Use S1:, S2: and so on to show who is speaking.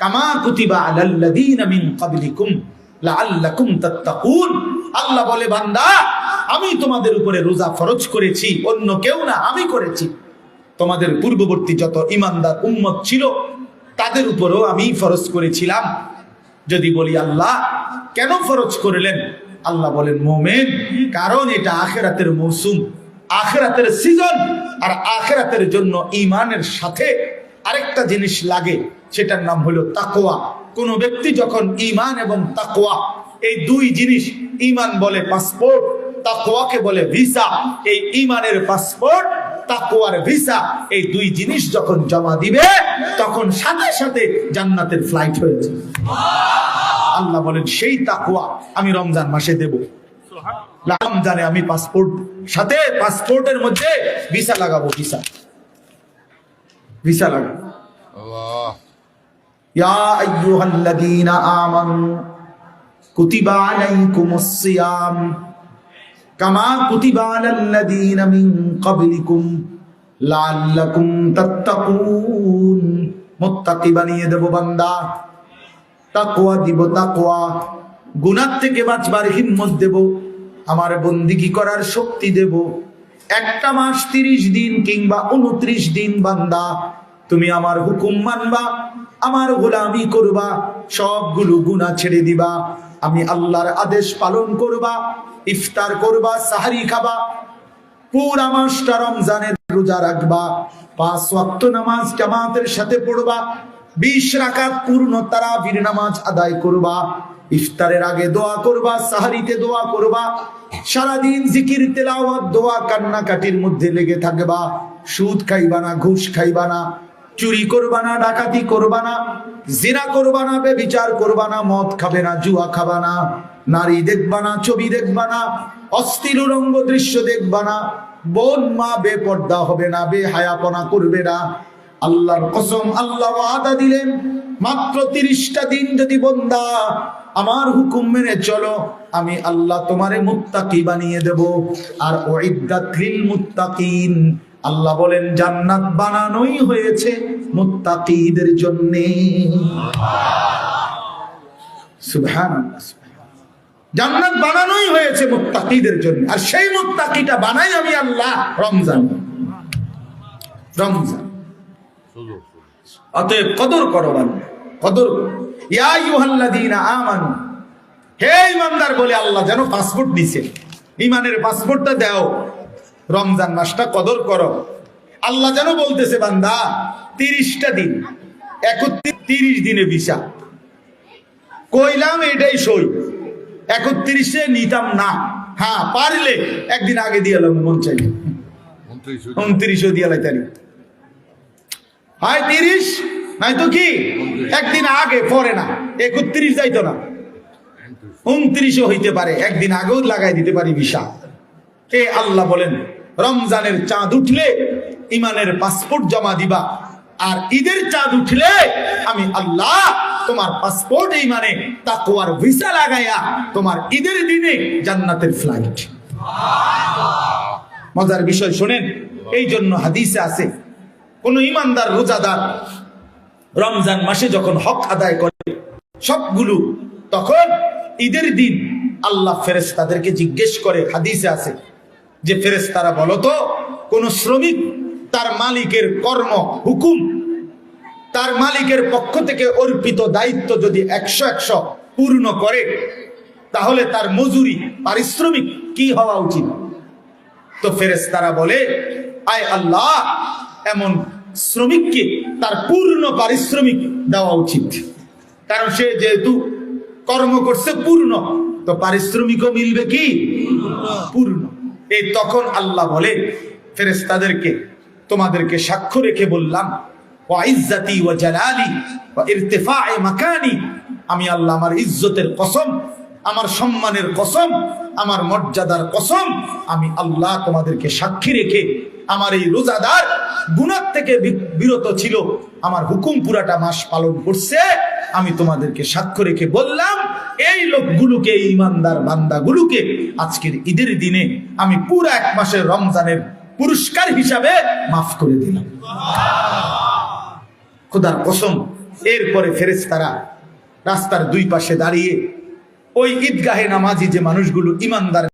S1: কামা কুতিবা আলাল্লাযীনা মিন ক্বাবলিকুম লাআল্লাকুম তাত্তাকুন। আল্লাহ বলে, বান্দা, আমি তোমাদের উপরে রোজা ফরজ করেছি, অন্য কেউ না, আমি করেছি। তোমাদের পূর্ববর্তী যত ইমানদার উম্মত ছিল, তাদের উপরও আমি ফরজ করেছিলাম। যদি বলি, আল্লাহ, কেন ফরজ করলেন? আল্লাহ বলেন, মোমেন, কারণ এটা আখেরাতের মৌসুম, আখেরাতের সিজন, আর আখেরাতের জন্য ইমানের সাথে আরেকটা জিনিস লাগে সেটার নাম হলো তাকোয়া কোন ব্যক্তি যখন ইমান এবং তাকোয়া এই দুই জিনিস ইমান বলে পাসপোর্ট তাকোয়াকে বলে ভিসা এই ইমানের পাসপোর্ট তাকোয়ার ভিসা এই দুই জিনিস যখন জমা দিবে তখন সাথে সাথে জান্নাতের ফ্লাইট হয়েছে আল্লাহ বলেন সেই তাকোয়া আমি রমজান মাসে দেব। রমজানে আমি পাসপোর্ট সাথে পাসপোর্টের মধ্যে ভিসা লাগাবো ভিসা ভিসা লাগাবো
S2: Allah.
S1: يا أيها الذين آمنوا كتب عليكم الصيام كما كتب على الذين من قبلكم لعلكم تتقون মুত্তাকি বানিয়ে দেব বান্দা তাকওয়া দিব তাকওয়া গুনাহ থেকে বাঁচবার হিম্মত দেব আমার বন্দিগি করার শক্তি দেব একটা মাস তিরিশ দিন কিংবা উনত্রিশ দিন বান্দা, তুমি আমার হুকুম মানবা, আমার গোলামি করবা, সবগুলো গুণা ছেড়ে দিবা। আমি আল্লাহর আদেশ পালন করবা, ইফতার করবা, সাহারি খাবা, পুরা মাসটা রমজানের রোজা রাখবা, পাঁচ ওয়াক্ত নামাজ জামাতের সাথে পড়বা, বিশ রাকাত পূর্ণ তারা বীর নামাজ আদায় করবা। ইফতারের আগে দোয়া করবা, সাহারিতে দোয়া করবা, সারাদিন জিকির, তেলাওয়াত, দোয়া কান্নাকাটির মধ্যে লেগে থাকবা। সুদ খাইবা না, ঘুষ খাইবা না, চুরি করবা না, ডাকাতি করবা না, জিনা করবা না, বেবিচার করবা না, মদ খাবে না, জুয়া খাবা না, নারী দেখবা না, ছবি দেখবা না, অস্থির উলঙ্গ দৃশ্য দেখবা না, বোন মা বেপর্দা হবে না, বেহায়াপনা করবে না আল্লাহর কসম আল্লাহ ওয়াদা দিলেন, মাত্র তিরিশটা দিন যদি বন্দা আমার হুকুম মেনে চলো, আমি আল্লাহ তোমারে মুত্তাকি বানিয়ে দেব। আর ওইদাত লিল মুত্তাকিন, আল্লাহ বলেন, জান্নাত বানানোই হয়েছে মুত্তাকিদের জন্য। জান্নাত বানানোই হয়েছে মুত্তাকিদের জন্য। আর সেই মুত্তাকিটা বানাই আমি আল্লাহ রমজান। রমজান। অতএব কদর করো বান্দা কদর ইয়া আমানু হে ইমানদার বলে আল্লাহ যেন পাসপোর্ট দিছে। ইমানের পাসপোর্টটা দাও। রমজান মাসটা কদর করো। আল্লাহ যেন বলতেছে বান্দা তিরিশটা দিন একত্রিশ তিরিশ দিনে ভিসা। কইলাম এটাই সই। একত্রিশে নিতাম না। হ্যাঁ পারলে একদিন আগে দিয়ে এলাম মন
S2: উনত্রিশ
S1: উনত্রিশও দিয়ে লাই তারিখ হয় তিরিশ? নাই তো কি? একদিন আগে পরে না। একত্রিশ যাইতো না। উনত্রিশও হইতে পারে। একদিন আগেও লাগাই দিতে পারি বিশা এ আল্লাহ বলেন রমজানের চাঁদ উঠলে ইমানের পাসপোর্ট জমা দিবা। আর ঈদের চাঁদ উঠলে আমি আল্লাহ তোমার পাসপোর্ট এই মানে তাকওয়ার ভিসা লাগাইয়া তোমার ঈদের দিনে জান্নাতের ফ্লাইট মজার বিষয় শোনেন এই জন্য হাদিসে আছে কোন ইমানদার রোজাদার রমজান মাসে যখন হক আদায় করে, সবগুলো, তখন ঈদের দিন আল্লাহ ফেরেস তাদেরকে জিজ্ঞেস করে, হাদিসে আছে যে ফেরেস তারা বলো তো, কোন শ্রমিক তার মালিকের কর্ম হুকুম, তার মালিকের পক্ষ থেকে অর্পিত দায়িত্ব যদি একশো একশো পূর্ণ করে, তাহলে তার মজুরি পারিশ্রমিক কি হওয়া উচিত? তো ফেরেস তারা বলে, আয় আল্লাহ, এমন শ্রমিককে তার পূর্ণ পারিশ্রমিক দেওয়া উচিত। কারণ সে যেহেতু কর্ম করছে পূর্ণ, তো পারিশ্রমিকও মিলবে কি? পূর্ণ। এই তখন আল্লাহ বলে ফেরেস তাদেরকে তোমাদেরকে সাক্ষ্য রেখে বললাম ইজ্জাতি ও জালালি ও ইরতেফায়ে মাকানি। আমি আল্লাহ আমার ইজ্জতের কসম, আমার সম্মানের কসম, আমার মর্যাদার কসম, আমি আল্লাহ তোমাদেরকে সাক্ষী রেখে আমার এই রোজাদার গুণার থেকে বিরত ছিল। আমার হুকুম পুরাটা মাস পালন করছে। আমি তোমাদেরকে সাক্ষ্য রেখে বললাম, এই লোকগুলোকে এই ইমানদার বান্দাগুলোকে আজকের ঈদের দিনে আমি পুরা এক মাসের রমজানের পুরস্কার হিসাবে মাফ করে দিলাম। খোদার কসম, এরপরে ফেরেশতারা রাস্তার দুই পাশে দাঁড়িয়ে ওই ঈদগাহে নামাজি যে মানুষগুলো, ইমানদার